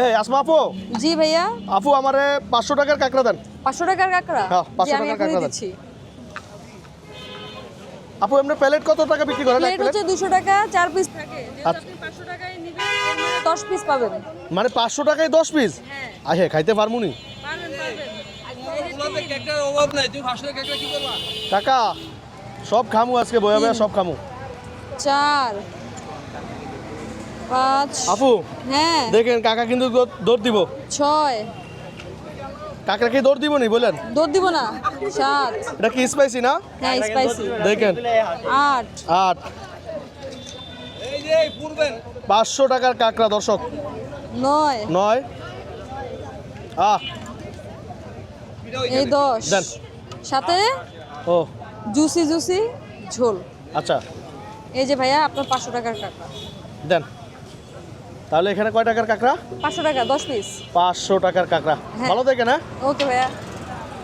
এই আসমা আপু। জি ভাইয়া। আপু আমারে পাঁচশো টাকার কাঁকড়া দেন। পাঁচশো টাকার কাঁকড়া? হ্যাঁ, 500 টাকার কাঁকড়া। দিচ্ছি। আপু এমনি প্লেট কত টাকা বিক্রি করেন? প্লেট হচ্ছে দুশো টাকা চার পিস থাকে। আচ্ছা। আপনি পাঁচশো টাকায় নিবেন এর মানে দশ পিস পাবেন। মানে পাঁচশো টাকায় দশ পিস হ্যাঁ। আহে খাইতে পারব নি? পাঁচশো কাকা সব খামু আজকে বয়া বয়া সব খামু। চার। পাঁচ আপু হ্যাঁ। দেখেন কাকা কিন্তু দৌড়- দিব। ছয়। কাকা কি দৌড় দিব নি বলেন? দৌড় দিব না সাত। এটা কি স্পাইসি না? হ্যাঁ স্পাইসি দেখেন। আট। আট। এই যে পূর্বেন পাঁচশো টাকার কাঁকড়া দর্শক। নয়। নয়। আহ। এই দশ। দেন। সাথে ও। জুসি জুসি ঝোল। আচ্ছা। এই যে ভাইয়া আপনার পাঁচশো টাকার কাঁকড়া। দেন। তাহলে এখানে কয় টাকার কাঁকড়া? পাঁচশো টাকা দশ পিস। পাঁচশো টাকার কাঁকড়া। হ্যাঁ। ভালো দেখে না ওকে ভাইয়া।